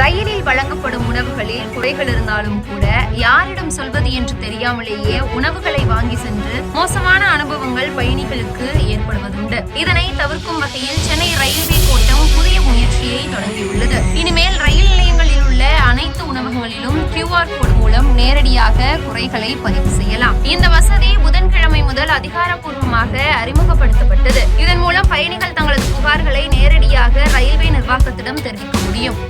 ரயிலில் வழங்கப்படும் உணவுகளில் குறைகள் இருந்தாலும் கூட யாரிடம் சொல்வது என்று தெரியாமலேயே உணவுகளை வாங்கி சென்று மோசமான அனுபவங்கள் பயணிகளுக்கு ஏற்படுவதுண்டு. இதனை தவிர்க்கும் வகையில் சென்னை ரயில்வே கோட்டம் புதிய முயற்சியை தொடங்கியுள்ளது. இனிமேல் ரயில் நிலையங்களில் உள்ள அனைத்து உணவகங்களிலும் கியூஆர் கோடு மூலம் நேரடியாக குறைகளை பதிவு செய்யலாம். இந்த வசதி புதன்கிழமை முதல் அதிகாரப்பூர்வமாக அறிமுகப்படுத்தப்பட்டது. இதன் மூலம்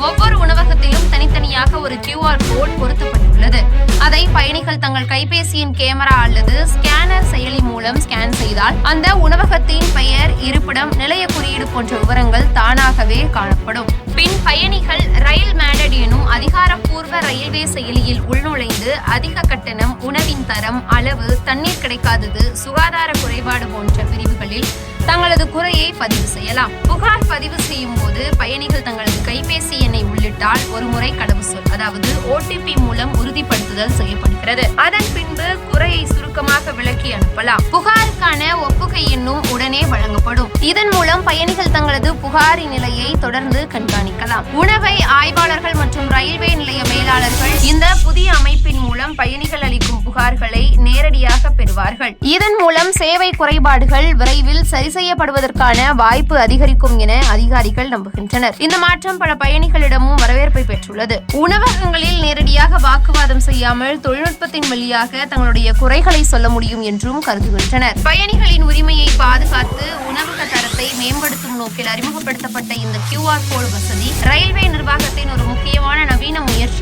ஒவ்வொரு உணவகத்திலும் தனித்தனியாக ஒரு கியூஆர் கோட் பொருத்தப்பட்டுள்ளது. அதை பயணிகள் தங்கள் கைபேசியின் கேமரா அல்லது ஸ்கேனர் செயலி மூலம் ஸ்கேன் செய்தால் அந்த உணவகத்தின் பெயர் இருப்பிடம் நிலைய குறியீடு போன்ற விவரங்கள் தானாகவே காணப்படும். பின் பயணிகள் ரயில் மேடட் எனும் அதிகாரப்பூர்வ ரயில்வே செயலியில் உள்நுழைந்து அதிக கட்டணம் உணவின் தரம் அளவு தண்ணீர் கிடைக்காதது சுகாதார குறைபாடு போன்ற பிரிவுகளில் தங்களது குறையை பதிவு செய்யலாம். புகார் பதிவு செய்யும் போது பயணிகள் தங்களது கைபேசி எண்ணை உள்ளிட்டால் ஒரு முறை கடவுச்சொல் அதாவது ஓடிபி மூலம் உறுதிப்படுத்துதல் செய்யப்படுகிறது. அதன் பின்பு குறையை சுருக்கமாக விளக்கி அனுப்பலாம். புகாருக்கான ஒப்புகை எண்ணும் உடனே வழங்கப்படும். இதன் மூலம் பயணிகள் தங்களது புகாரின் நிலையை தொடர்ந்து கண்காணிக்கலாம். உணவை ஆய்வாளர்கள் மற்றும் ரயில்வே நிலைய மேலாளர்கள் இந்த புதிய அமைப்பின் மூலம் பயணிகள் அளிக்கும் புகார்களை நேரடியாக பெறுவார்கள். இதன் மூலம் சேவை குறைபாடுகள் விரைவில் சரி செய்யப்படுவதற்கான வாய்ப்பு அதிகரிக்கும் என அதிகாரிகள் நம்புகின்றனர். இந்த மாற்றம் பல பயணிகளிடமும் வரவேற்பை பெற்றுள்ளது. உணவகங்களில் நேரடியாக வாக்குவாதம் செய்யாமல் தொழில்நுட்பத்தின் வழியாக தங்களுடைய குறைகளை சொல்ல முடியும் என்றும் கருதுகின்றனர். பயணிகளின் உரிமையை பாதுகாத்து உணவக தரத்தை மேம்படுத்தும் நோக்கில் அறிமுகப்படுத்தப்பட்ட இந்த கியூஆர் கோடு வசதி ரயில்வே நிர்வாகத்தின் ஒரு முக்கியமான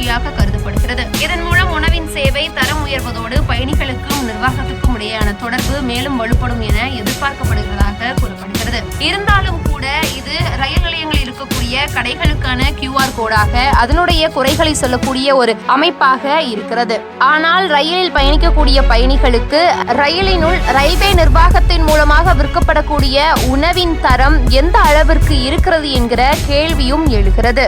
முயற்சியாக கருதப்படுகிறது. இதன் மூலம் உணவின் சேவை தரம் உயர்வதோடு பயணிகளுக்கும் நிர்வாகத்துக்கும் இடையேயான தொடர்பு மேலும் வலுப்படும் என எதிர்பார்க்கப்படுகிறதாக கூறப்படுகிறது. இருந்தாலும் கூட இது ரயில் நிலையங்களில் இருக்கக்கூடிய கடைகளுக்கான கியூஆர் கோடாக அதனுடைய குறைகளை சொல்லக்கூடிய ஒரு அமைப்பாக இருக்கிறது. ஆனால் ரயிலில் பயணிக்கக்கூடிய பயணிகளுக்கு ரயிலினுள் ரயில்வே நிர்வாகத்தின் மூலமாக விற்கப்படக்கூடிய உணவின் தரம் எந்த அளவிற்கு இருக்கிறது என்கிற கேள்வியும் எழுகிறது.